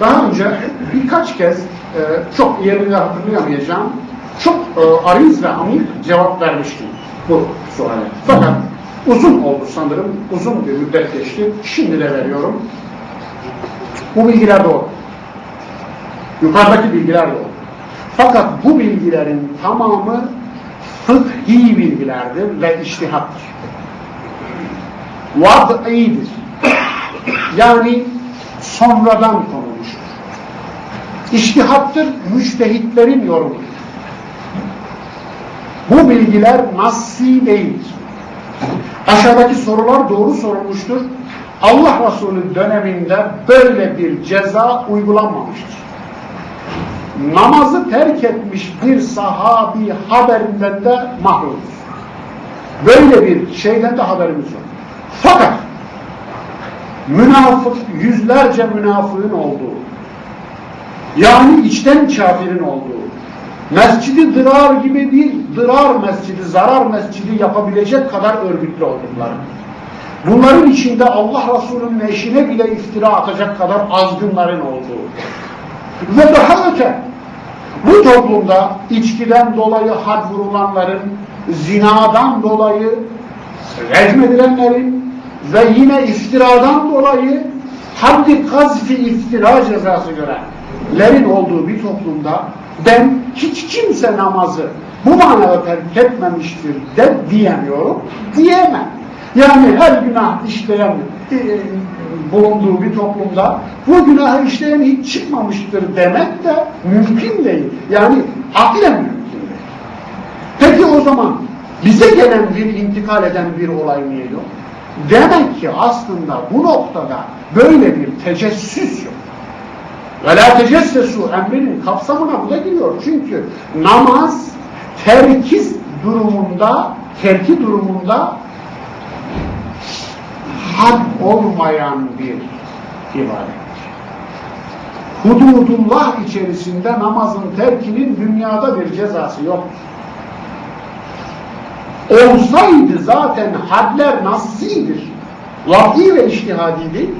Daha önce birkaç kez, e, çok yerini hatırlayamayacağım, çok e, ariz ve amik cevap vermiştim bu suale. Fakat uzun oldu sanırım, uzun bir müddet geçti. Şimdi de veriyorum. Bu bilgiler doğru. Yukarıdaki bilgiler doğru. Fakat bu bilgilerin tamamı fıkhi bilgilerdir ve iştihattır. Vad'idir. Yani sonradan konulmuştur. İştihattır, müştehitlerin yorumudur. Bu bilgiler nassi değildir. Aşağıdaki sorular doğru sorulmuştur. Allah Resulü döneminde böyle bir ceza uygulanmamıştır. Namazı terk etmiş bir sahabi haberinden de mahrumuz. Böyle bir şeyden de haberimiz yok. Fakat münafık, yüzlerce münafığın olduğu, yani içten kafirin olduğu, mescidi dırar gibi değil, dırar mescidi, zarar mescidi yapabilecek kadar örgütlü oldukları. Bunların içinde Allah Resulü'nün eşine bile iftira atacak kadar azgınların olduğu. Ve daha öte, bu toplumda içkiden dolayı had vurulanların, zinadan dolayı rejmedilenlerin ve yine iftiradan dolayı haddi kazfi iftira cezası görenlerin olduğu bir toplumda ben hiç kimse namazı bu manada terk etmemiştir de diyemiyorum, diyemem. Yani her günah işleyen e, bulunduğu bir toplumda bu günahı işleyen hiç çıkmamıştır demek de mümkün değil. Yani aklen mümkün değil. Peki o zaman bize gelen bir intikal eden bir olay niye yok? Demek ki aslında bu noktada böyle bir tecessüs yok. Ve la tecessesu emrinin kapsamına bu da giriyor. Çünkü namaz terkis durumunda, terki durumunda had olmayan bir ibadettir. Hududullah içerisinde namazın terkinin dünyada bir cezası yoktur. Olsaydı zaten hadler nassidir. Lafî ve iştihadi değil.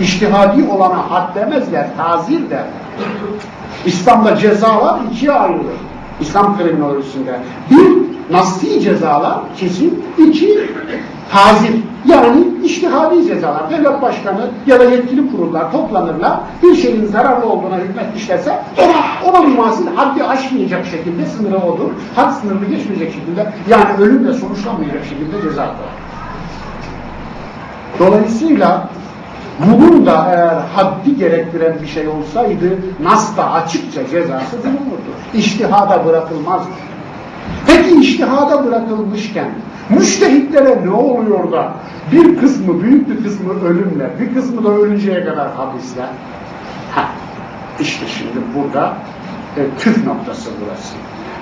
İştihadi olana had demezler, tazir der. İslam'da cezalar ikiye ayrılır. İslam kriminolojisinde. Bir, nassi cezalar kesin. iki tazir. Yani iştihadi cezalar. Devlet başkanı ya da yetkili kurullar toplanırlar. Bir şeyin zararlı olduğuna hükmetmişlerse ona, ona mumasil haddi aşmayacak şekilde sınırı odur. Had sınırını geçmeyecek şekilde yani ölümle sonuçlanmayacak şekilde ceza. Dolayısıyla bunun da eğer haddi gerektiren bir şey olsaydı Nas'ta açıkça cezası bulunurdu. İştihada bırakılmazdı. Peki iştihada bırakılmışken müştehitlere ne oluyor da bir kısmı, büyük bir kısmı ölümle, bir kısmı da ölünceye kadar hapisle? Ha, işte şimdi burada e, tüf noktası burası.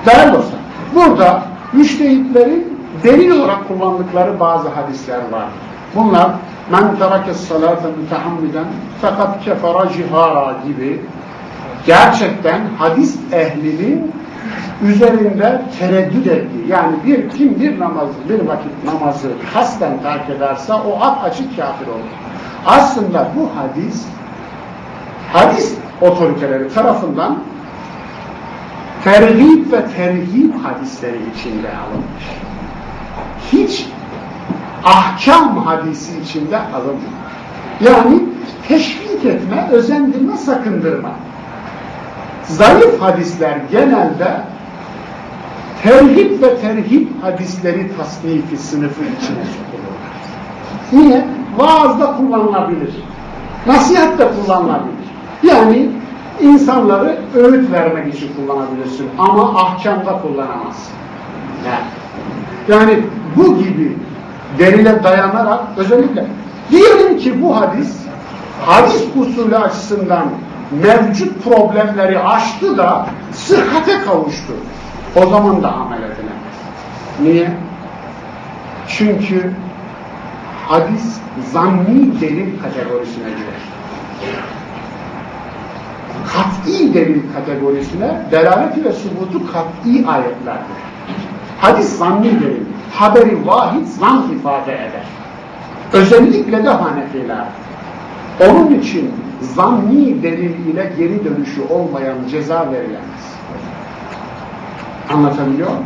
Değerli dostlar, burada müştehitlerin delil olarak kullandıkları bazı hadisler var. Bunlar men terakes salate mütehammiden fakat kefara cihara gibi gerçekten hadis ehlinin üzerinde tereddüt ettiği yani bir kim bir namazı bir vakit namazı kasten terk ederse o at açık kafir olur. Aslında bu hadis hadis otoriteleri tarafından terhib ve terhib hadisleri içinde alınmış. Hiç ahkam hadisi içinde alınmıyor. Yani teşvik etme, özendirme, sakındırma. Zayıf hadisler genelde terhip ve terhip hadisleri tasnifi sınıfı içine sokulurlar. Niye? Vaazda kullanılabilir. Nasihatte kullanılabilir. Yani insanları öğüt vermek için kullanabilirsin ama ahkamda kullanamazsın. Yani bu gibi delile dayanarak özellikle diyelim ki bu hadis hadis usulü açısından mevcut problemleri aştı da sıhhate kavuştu. O zaman da amel edilemez. Niye? Çünkü hadis zanni delil kategorisine girer. Kat'i delil kategorisine delaleti ve subutu kat'i ayetlerdir. Hadis zanni delil. Haberi vahid zan ifade eder. Özellikle de Hanefiler. Onun için zanni delil ile geri dönüşü olmayan ceza verilemez. Anlatabiliyor muyum?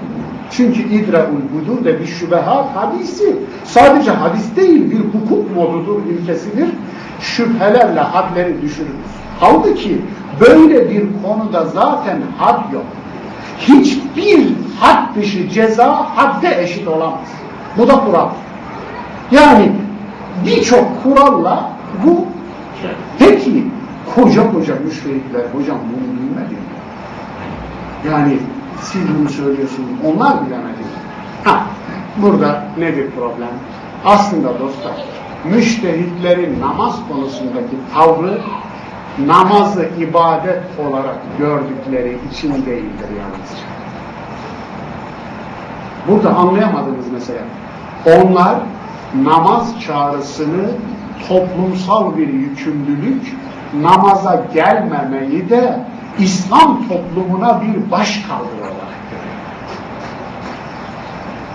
Çünkü idra'ul budur de bir şübehat hadisi. Sadece hadis değil bir hukuk modudur, ilkesidir. Şüphelerle hadleri düşürürüz. Halbuki böyle bir konuda zaten had yok. Hiçbir had dışı ceza hadde eşit olamaz. Bu da kural. Yani birçok kuralla bu peki koca koca müşterikler hocam bunu bilmedi. Yani siz bunu söylüyorsunuz, onlar bilemedi. Ha, burada nedir problem? Aslında dostlar, müştehitlerin namaz konusundaki tavrı namazı ibadet olarak gördükleri için değildir yalnızca. Burada anlayamadınız mesela. Onlar namaz çağrısını toplumsal bir yükümlülük, namaza gelmemeyi de İslam toplumuna bir baş kaldırı olarak görüyor.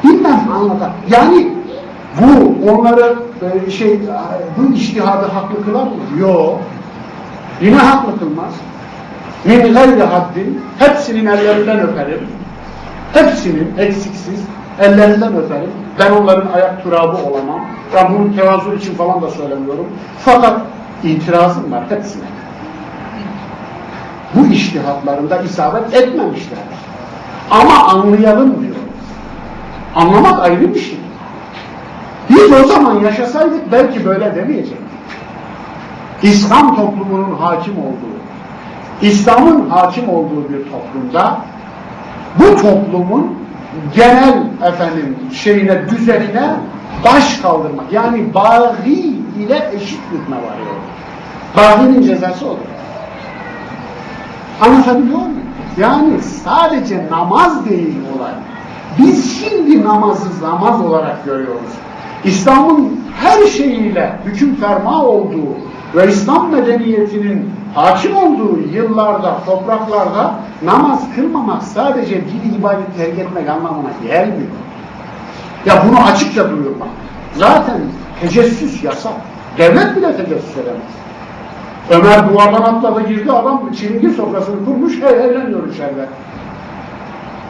Bilmem anladım. Yani bu onları e, şey bu iştihadı haklı kılar mı? Yok. Yine haklı kılmaz. Min gayri haddin hepsinin ellerinden öperim. Hepsinin eksiksiz ellerinden öperim. Ben onların ayak turabı olamam. Ben bunu tevazu için falan da söylemiyorum. Fakat itirazım var hepsine. Bu iştihatlarında isabet etmemişler. Ama anlayalım diyor. Anlamak ayrı bir şey. Biz o zaman yaşasaydık belki böyle demeyecektik. İslam toplumunun hakim olduğu, İslam'ın hakim olduğu bir toplumda bu toplumun genel efendim şeyine, düzenine baş kaldırmak. Yani bahi ile eşit hükme varıyor. Bahinin cezası olur. Anlatabiliyor muyum? Yani sadece namaz değil olay. Biz şimdi namazı namaz olarak görüyoruz. İslam'ın her şeyiyle hüküm ferma olduğu ve İslam medeniyetinin hakim olduğu yıllarda, topraklarda namaz kılmamak sadece bir ibadet terk etmek anlamına gelmiyor. Ya bunu açıkça duyurmak. Zaten tecessüs yasak. Devlet bile tecessüs edemez. Ömer duvardan atladı girdi adam çilingir sofrasını kurmuş hey eğleniyor içeride.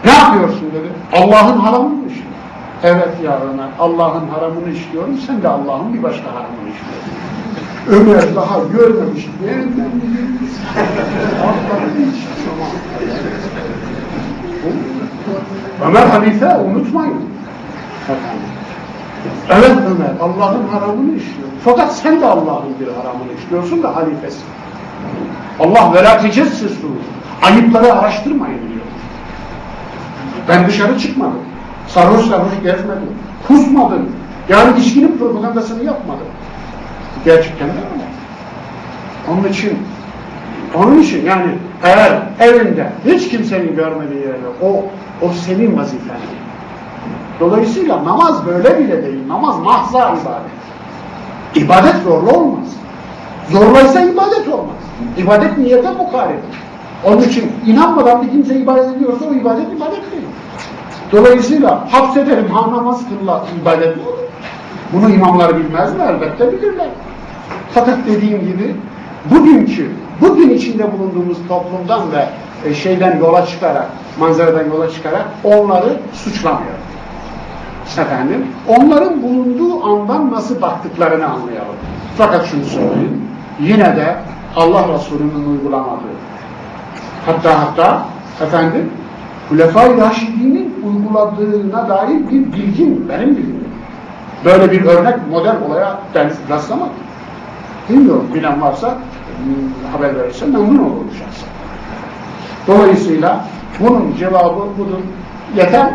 Ne yapıyorsun dedi. Allah'ın haramını işliyor. Evet ya Allah'ın haramını işliyorum sen de Allah'ın bir başka haramını işliyorsun. Ömer daha görmemiş. Nereden. Ömer halife unutmayın. Evet Ömer, Allah'ın haramını işliyor. Fakat sen de Allah'ın bir haramını işliyorsun da halifesin. Allah velâ tecessüsû. Ayıpları araştırmayın diyor. Ben dışarı çıkmadım. Sarhoş sarhoş gezmedim. Kusmadım. Yani içkinin propagandasını yapmadım. Gerçekten de öyle. Onun için onun için yani eğer evinde hiç kimsenin görmediği yerde o, o senin vazifen. Dolayısıyla namaz böyle bile değil. Namaz mahza ibadet. İbadet zorlu olmaz. Zorlaysa ibadet olmaz. İbadet niyete mukaredir. Onun için inanmadan bir kimse ibadet ediyorsa o ibadet ibadet değil. Dolayısıyla hapsederim ha namaz kılla ibadet mi olur? Bunu imamlar bilmez mi? Elbette bilirler. Fakat dediğim gibi bugünkü, bugün içinde bulunduğumuz toplumdan ve e, şeyden yola çıkarak, manzaradan yola çıkarak onları suçlamıyor. Efendim, onların bulunduğu andan nasıl baktıklarını anlayalım. Fakat şunu söyleyeyim, yine de Allah Resulü'nün uygulamadığı, hatta hatta efendim, Hulefai Raşidi'nin uyguladığına dair bir bilgim, benim bilgim. Böyle bir örnek, model olaya rastlamadım. Bilmiyorum, bilen varsa haber verirse memnun olurum şahsen. Dolayısıyla bunun cevabı budur. Yeter